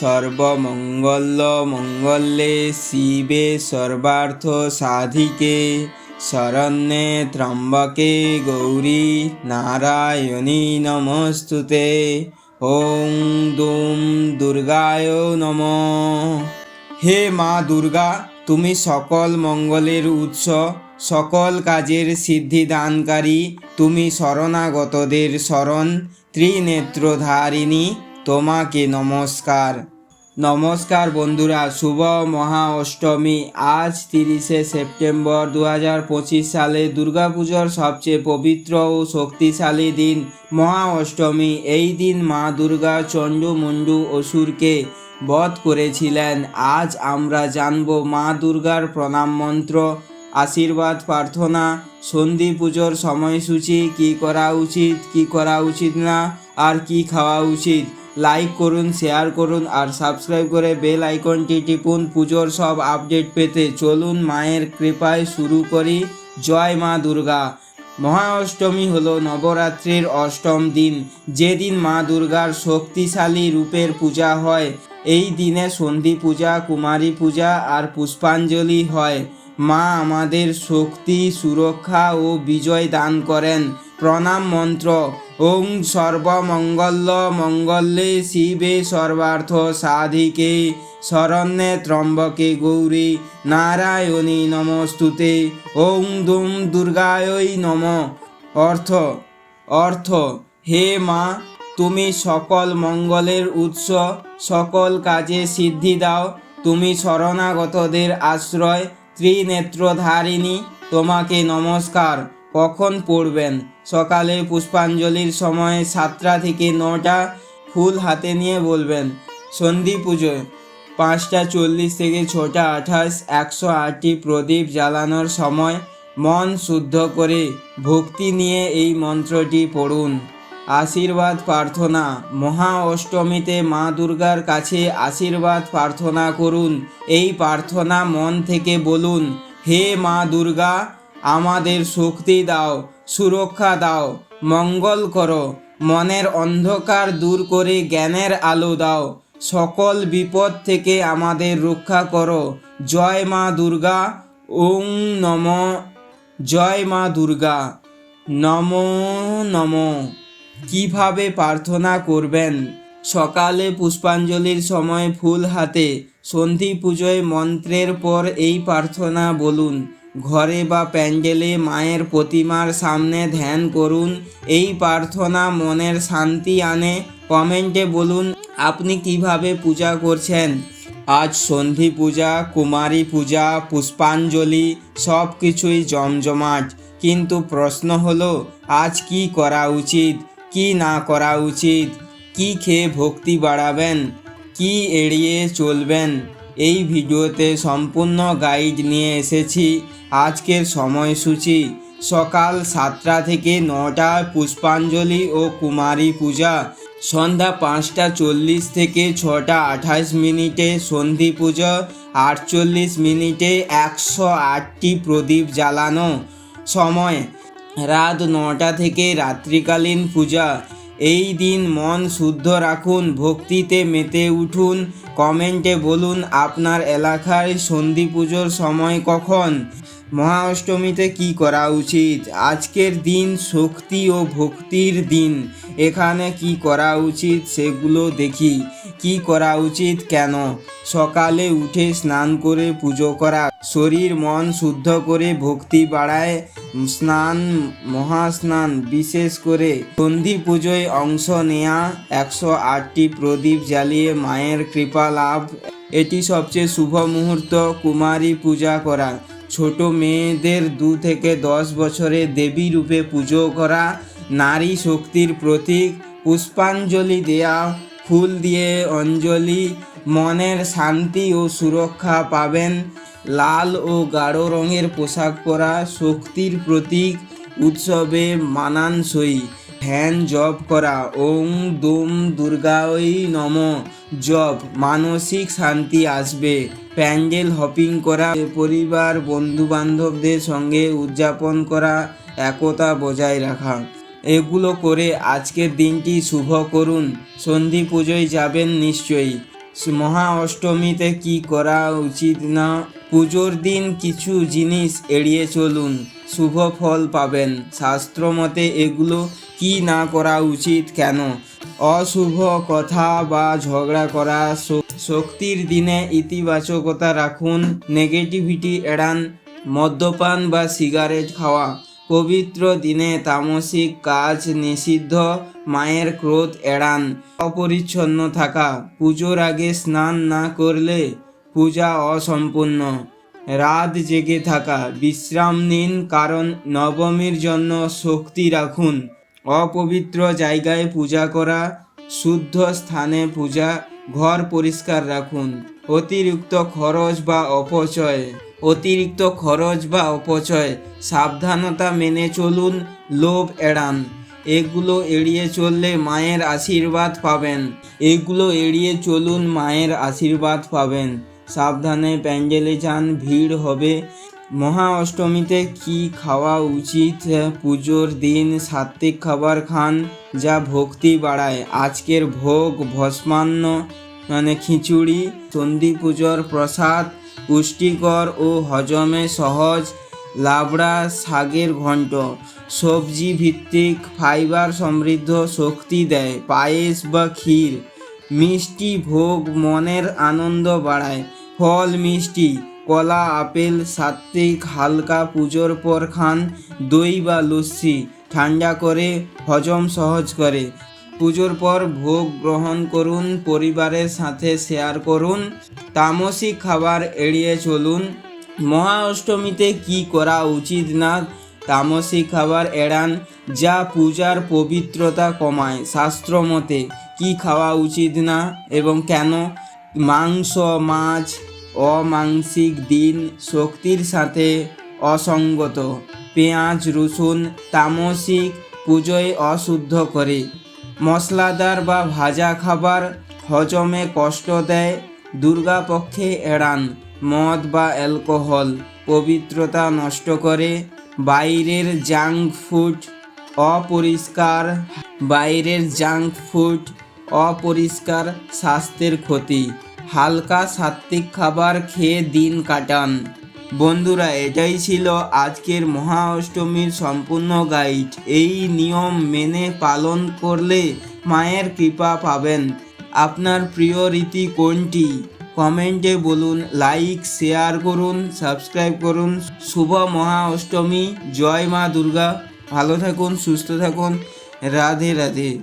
সর্বমঙ্গল মঙ্গলে শিবে সর্বার্থ সাধিকে, শরণ্যে ত্রম্বকে গৌরী নারায়ণী নমস্তুতে। ওং দুম দুর্গায় নম। হে মা দুর্গা, তুমি সকল মঙ্গলের উৎস, সকল কাজের সিদ্ধিদানকারী, তুমি শরণাগতদের শরণ, ত্রিনেত্রধারিণী তোমাকে নমস্কার। নমস্কার বন্ধুরা, শুভ মহা অষ্টমী। আজ তিরিশে সেপ্টেম্বর দু হাজার পঁচিশ সালে দুর্গাপুজোর সবচেয়ে পবিত্র ও শক্তিশালী দিন, মহা অষ্টমী। এই দিন মা দুর্গা চণ্ডু মুন্ডু অসুরকে বধ করেছিলেন। আজ আমরা জানব মা দুর্গার প্রণাম মন্ত্র, আশীর্বাদ, প্রার্থনা, সন্ধি পুজোর সময়সূচি, কি করা উচিত, কি করা উচিত না, আর কি খাওয়া উচিত। লাইক করুন শেয়ার করুন আর সাবস্ক্রাইব করে বেল আইকনটি টিপুন। পুজোর সব আপডেট পেতে চলুন, মায়ের কৃপায় শুরু করি। জয় মা দুর্গা। মহা অষ্টমী হল নবরাত্রির অষ্টম দিন। যেদিন মা দুর্গার শক্তিশালী রূপের পূজা হয়, এই দিনে সন্ধি পূজা, কুমারী পূজা আর পুষ্পাঞ্জলি হয়। মা আমাদের শক্তি, সুরক্ষা ও বিজয় দান করেন। প্রণাম মন্ত্র। ওং সর্বমঙ্গল মঙ্গলে শিবে সর্বার্থ সাধিকে, শরণ্যে ত্রম্বকে গৌরী নারায়ণী নমস্তুতে। ওং দুম দুর্গায়ই নম। অর্থ অর্থ, হে মা, তুমি সকল মঙ্গলের উৎস, সকল কাজে সিদ্ধি দাও। তুমি শরণাগতদের আশ্রয়, ত্রিনেত্রধারিণী, তোমাকে নমস্কার। কখন পড়বেন? সকালে পুষ্পাঞ্জলির সময় সাতটা থেকে নটা ফুল হাতে নিয়ে বলবেন। সন্ধি পুজোয় পাঁচটা চল্লিশ থেকে ছটা আঠাশ একশো আটটি প্রদীপ জ্বালানোর সময় মন শুদ্ধ করে ভক্তি নিয়ে এই মন্ত্রটি পড়ুন। আশীর্বাদ প্রার্থনা। মহা অষ্টমীতে মা দুর্গার কাছে আশীর্বাদ প্রার্থনা করুন। এই প্রার্থনা মন থেকে বলুন, হে মা দুর্গা আমাদের শক্তি দাও, সুরক্ষা দাও, মঙ্গল করো, মনের অন্ধকার দূর করে জ্ঞানের আলো দাও, সকল বিপদ থেকে আমাদের রক্ষা করো। জয় মা দুর্গা, ওং নম, জয় মা দুর্গা, নমো নমঃ। কীভাবে প্রার্থনা করবেন? সকালে পুষ্পাঞ্জলির সময় ফুল হাতে, সন্ধি পুজোয় মন্ত্রের পর এই প্রার্থনা বলুন। ঘরে বা প্যান্ডেলে মায়ের প্রতিমার সামনে ধ্যান করুন। এই প্রার্থনা মনের শান্তি আনে। কমেন্টে বলুন, আপনি কীভাবে পূজা করছেন? আজ সন্ধি পূজা, কুমারী পূজা, পুষ্পাঞ্জলি সব কিছুই জমজমাট। কিন্তু প্রশ্ন হলো, আজ কি করা উচিত? কি না করা উচিত? কি খেয়ে ভক্তি বাড়াবেন? কি এড়িয়ে চলবেন? এই ভিডিওতে সম্পূর্ণ গাইড নিয়ে এসেছি। আজকের সময়সূচি। সকাল সাতটা থেকে নটা পুষ্পাঞ্জলি ও কুমারী পূজা। সন্ধ্যা পাঁচটা চল্লিশ থেকে ছটা আঠাশ মিনিটে সন্ধি পুজো। আটচল্লিশ মিনিটে একশো আটটি প্রদীপ জ্বালানো। সময়, রাত নটা থেকে রাত্রিকালীন পূজা। এই দিন মন শুদ্ধ রাখুন, ভক্তিতে মেতে উঠুন, কমেন্টে বলুন, আপনার এলাকায় সন্ধি পুজোর সময় কখন? মহা অষ্টমীতে কি করা উচিত? আজকের দিন শক্তি ও ভক্তির দিন। এখানে কি করা উচিত সেগুলো দেখি। কি করা উচিত কেন? সকালে উঠে স্নান করে পুজো করা। শরীর মন শুদ্ধ করে ভক্তি বাড়ায় স্নান, মহাস্নান, বিশেষ করে সন্ধি পুজোয় অংশ নেয়া, একশো আটটি প্রদীপ জ্বালিয়ে মায়ের কৃপা লাভ। এটি সবচেয়ে শুভ মুহূর্ত, কুমারী পূজা করা। ছোট মেয়েদের দু থেকে দশ বছরে দেবী রূপে পুজো করা, নারী শক্তির প্রতীক, পুষ্পাঞ্জলি দেয়া, ফুল দিয়ে অঞ্জলি, মনের শান্তি ও সুরক্ষা পাবেন, লাল ও গাঢ় রঙের পোশাক পরা শক্তির প্রতীক, উৎসবে মানানসই। ধ্যান জপ করা। ওং দুম দুর্গাই নম। জপ, মানসিক শান্তি আসবে। প্যান্ডেল হপিং করা, পরিবার বন্ধু বান্ধবদের সঙ্গে উদযাপন করা, একতা বজায় রাখা। এগুলো করে আজকের দিনটি শুভ করুন। সন্ধি পুজোয় যাবেন নিশ্চয়ই। মহা অষ্টমীতে কি করা উচিত না? পুজোর দিন কিছু জিনিস এড়িয়ে চলুন। শুভ ফল পাবেন। শাস্ত্র মতে এগুলো কি না করা উচিত কেন? অশুভ কথা বা ঝগড়া করা শক্তির দিনে ইতিবাচকতা রাখুন, নেগেটিভিটি এড়ান, মদ্যপান বা সিগারেট খাওয়া। পবিত্র দিনে তামসিক কাজ নিষিদ্ধ, মায়ের ক্রোধ এড়ান, অপরিচ্ছন্ন থাকা, পুজোর আগে স্নান না করলে পূজা অসম্পূর্ণ। রাত জেগে থাকা। বিশ্রাম নিন, কারণ নবমীর জন্য শক্তি রাখুন। অপবিত্র জায়গায় পূজা করা, শুদ্ধ স্থানে পূজা, ঘর পরিষ্কার রাখুন। অতিরিক্ত খরচ বা অপচয়। অতিরিক্ত খরচ বা অপচয়। সাবধানতা মেনে চলুন, লোভ এড়ান। এগুলো এড়িয়ে চললে মায়ের আশীর্বাদ পাবেন। এগুলো এড়িয়ে চলুন, মায়ের আশীর্বাদ পাবেন। সাবধানে প্যান্ডেলে যান, ভিড় হবে। মহা অষ্টমীতে কি খাওয়া উচিত? পুজোর দিন সাত্বিক খাবার খান, যা ভক্তি বাড়ায়। আজকের ভোগ ভস্মান্ন মানে খিচুড়ি, চণ্ডী পুজোর প্রসাদ, পুষ্টিকর ও হজমে সহজ, লাবড়া শাকের ঘন্ট সবজি ভিত্তিক ফাইবার সমৃদ্ধ শক্তি দেয়। পায়েস বা ক্ষীর। মিষ্টি ভোগ মনের আনন্দ বাড়ায়। ফল, মিষ্টি, কলা, আপেল সাত্বিক হালকা পুজোর পর খান দই বা লস্যি ঠান্ডা করে হজম সহজ করে। পুজোর পর ভোগ গ্রহণ করুন, পরিবারের সাথে শেয়ার করুন তামসিক খাবার এড়িয়ে চলুন। মহা অষ্টমীতে কি করা উচিত না? তামসিক খাবার এড়ান, যা পূজার পবিত্রতা কমায়। শাস্ত্র মতে কি খাওয়া উচিত না এবং কেন? মাংস, মাছ, অমাংসিক দিন শক্তির সাথে অসঙ্গত। পেঁয়াজ, রসুন, তামসিক পুজোয় অশুদ্ধ করে। মশলাদার বা ভাজা খাবার হজমে কষ্ট দেয়, দুর্গাপক্ষে এড়ান। মদ বা অ্যালকোহল পবিত্রতা নষ্ট করে। বাইরের জাঙ্ক ফুড অপরিষ্কার। বাইরের জাঙ্ক ফুড অপরিষ্কার স্বাস্থ্যের ক্ষতি। হালকা সাত্বিক খাবার খেয়ে দিন কাটান। বন্ধুরা, এটাই ছিল আজকের মহা অষ্টমীর সম্পূর্ণ গাইড এই নিয়ম মেনে পালন করলে মায়ের কৃপা পাবেন। আপনার প্রিয় রীতি কোনটি? কমেন্টে বলুন লাইক শেয়ার করুন সাবস্ক্রাইব করুন। শুভ মহা অষ্টমী জয় মা দুর্গা। ভালো থাকুন, সুস্থ থাকুন। রাধে রাধে।